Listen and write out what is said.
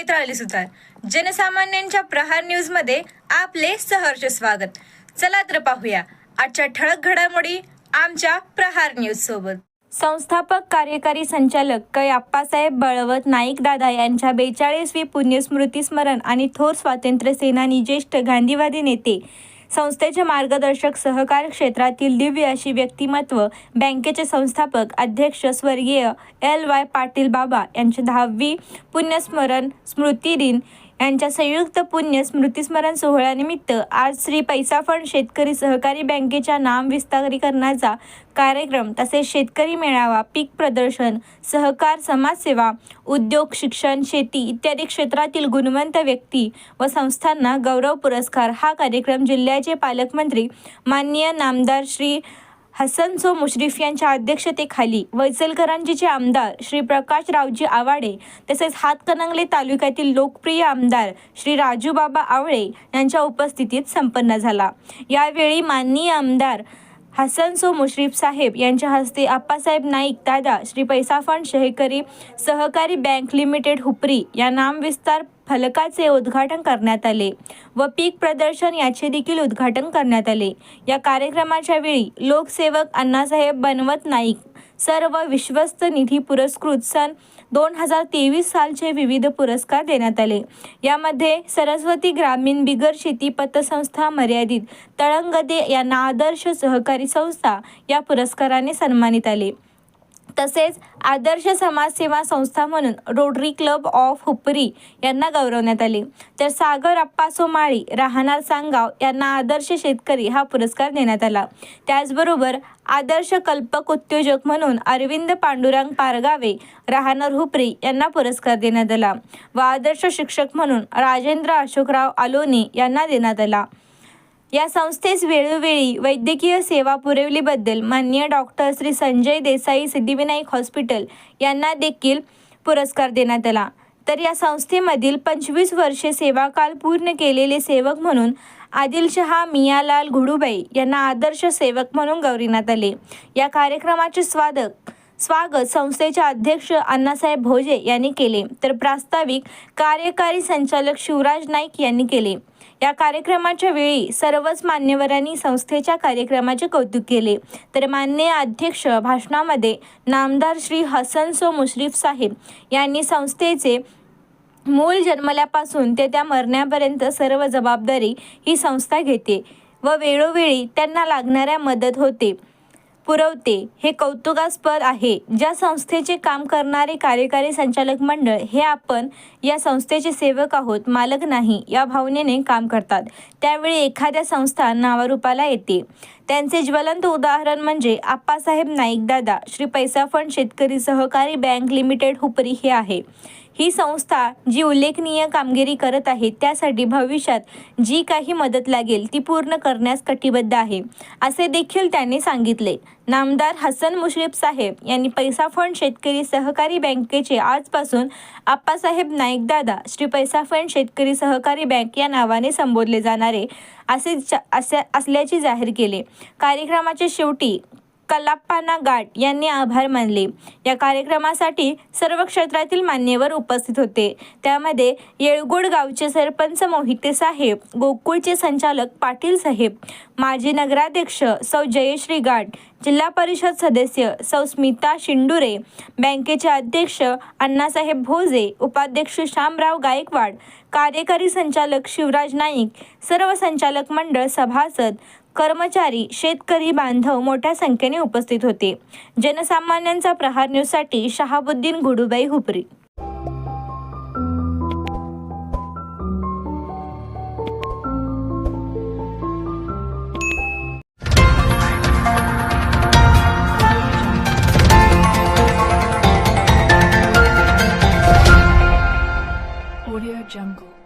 नमस्कार मी सुतार जनसामान्यांच्या प्रहार न्यूजमध्ये आपले सहर्ष स्वागत. चला तर पाहूया. आजच्या ठळक घडामोडी आमच्या प्रहार न्यूज सोबत. संस्थापक कार्यकारी संचालक कै आप्पासाहेब बळवत नाईक दादा यांच्या बेचाळीसवी पुण्यस्मृती स्मरण आणि थोर स्वातंत्र्य सेनानी ज्येष्ठ गांधीवादी नेते संस्थेचे मार्गदर्शक सहकार क्षेत्रातील दिव्य अशी व्यक्तिमत्व बँकेचे संस्थापक अध्यक्ष स्वर्गीय एल वाय पाटील बाबा यांचे दहावी पुण्यस्मरण स्मृती दिन यांच्या संयुक्त पुण्य स्मृतिस्मरण सोहळ्यानिमित्त आज श्री पैसा फंड शेतकरी सहकारी बँकेच्या नाम विस्तारीकरणाचा कार्यक्रम तसेच शेतकरी मेळावा पीक प्रदर्शन सहकार समाजसेवा उद्योग शिक्षण शेती इत्यादी क्षेत्रातील गुणवंत व्यक्ती व संस्थांना गौरव पुरस्कार. हा कार्यक्रम जिल्ह्याचे पालकमंत्री माननीय नामदार श्री हसनसो मुश्रीफ यांच्या अध्यक्षतेखाली वैसलकरांजीचे आमदार श्री प्रकाशरावजी आवाडे तसेच हातकणंगले तालुक्यातील लोकप्रिय आमदार श्री राजूबाबा आवळे यांच्या उपस्थितीत संपन्न झाला. यावेळी माननीय आमदार हसनसो मुश्रीफ साहेब यांच्या हस्ते आप्पासाहेब नाईक दादा श्री पैसा फंड सहकारी बँक लिमिटेड हुपरी या नामविस्तार फलकाचे उद्घाटन करण्यात आले व पीक प्रदर्शन याचे देखील उद्घाटन करण्यात आले. या कार्यक्रमाच्या वेळी लोकसेवक अण्णासाहेब बनवत नाईक सर्व विश्वस्त निधी पुरस्कृत सन दोन हजार तेवीस सालचे विविध पुरस्कार देण्यात आले. यामध्ये सरस्वती ग्रामीण बिगर शेती पतसंस्था मर्यादित तळंगदे यांना आदर्श सहकारी संस्था या पुरस्काराने सन्मानित आले. तसेच आदर्श समाजसेवा संस्था म्हणून रोटरी क्लब ऑफ हुपरी यांना गौरवण्यात आले. तर सागर अप्पा सोमाळी राहणार सांगाव यांना आदर्श शेतकरी हा पुरस्कार देण्यात आला. त्याचबरोबर आदर्श कल्पक उद्योजक म्हणून अरविंद पांडुरंग पारगावे राहणार हुपरी यांना पुरस्कार देण्यात आला व आदर्श शिक्षक म्हणून राजेंद्र अशोकराव आलोने यांना देण्यात आला. या संस्थेस वेळोवेळी वैद्यकीय सेवा पुरवलीबद्दल माननीय डॉक्टर श्री संजय देसाई सिद्धिविनायक हॉस्पिटल यांना देखील पुरस्कार देण्यात आला. तर या संस्थेमधील पंचवीस वर्षे सेवाकाल पूर्ण केलेले सेवक म्हणून आदिलशहा मियालाल घुडूबाई यांना आदर्श सेवक म्हणून गौरविण्यात आले. या कार्यक्रमाचे स्वागत स्वागत संस्थेचे अध्यक्ष अण्णासाहेब भोजे यांनी केले. तर प्रास्ताविक कार्यकारी संचालक शिवराज नाईक यांनी केले. या कार्यक्रमाच्या वेळी सर्वच मान्यवरांनी संस्थेच्या कार्यक्रमाचे कौतुक केले. तर मान्य अध्यक्ष भाषणामध्ये नामदार श्री हसन सो मुश्रीफ साहेब यांनी संस्थेचे मूल जन्मल्यापासून ते त्या मरण्यापर्यंत सर्व जबाबदारी ही संस्था घेते व वेळोवेळी त्यांना लागणाऱ्या मदत होते. पुरवते. हे कौतुकास्पद आहे. ज्या संस्थेचे काम करणारे कार्यकारी संचालक मंडळ हे आपण या संस्थेचे सेवक आहोत मालक नाही या भावनेने काम करतात. त्यावेळी एखाद्या संस्था नावारूपाला येते. त्यांचे ज्वलंत उदाहरण म्हणजे आप्पासाहेब नाईकदादा श्री पैसा फंड शेतकरी सहकारी बँक लिमिटेड हुपरी हे आहे. ही संस्था जी उल्लेखनीय कामगिरी करत आहे त्यासाठी भविष्यात जी काही मदत लागेल ती पूर्ण करण्यास कटिबद्ध आहे असे देखील त्यांनी सांगितले. नामदार हसन मुश्रीफ साहेब यांनी पैसा फंड शेतकरी सहकारी बँकेचे आजपासून आप्पासाहेब नाईकदादा श्री पैसा फंड शेतकरी सहकारी बँक या नावाने संबोधले जाणारे. असे असल्याचे जाहीर केले. कार्यक्रमाच्या शेवटी कलाप्पाना गाट यांनी आभार मानले. या कार्यक्रमासाठी सर्व क्षेत्रातील मान्यवर उपस्थित होते. त्यामध्ये येळगोड गावचे सरपंच मोहिते साहेब गोकुळचे संचालक पाटील साहेब माजी नगराध्यक्ष सौ जयश्री गाट जिल्हा परिषद सदस्य सौ स्मिता शिंडुरे बँकेचे अध्यक्ष अण्णासाहेब भोजे उपाध्यक्ष श्यामराव गायकवाड कार्यकारी संचालक शिवराज नाईक सर्व संचालक मंडळ सभासद कर्मचारी शेतकरी बांधव मोठ्या संख्येने उपस्थित होते जनसामान्यांचा प्रहार न्यूजसाठी शहाबुद्दीन गुडुबाई हुपरी Audio Jungle.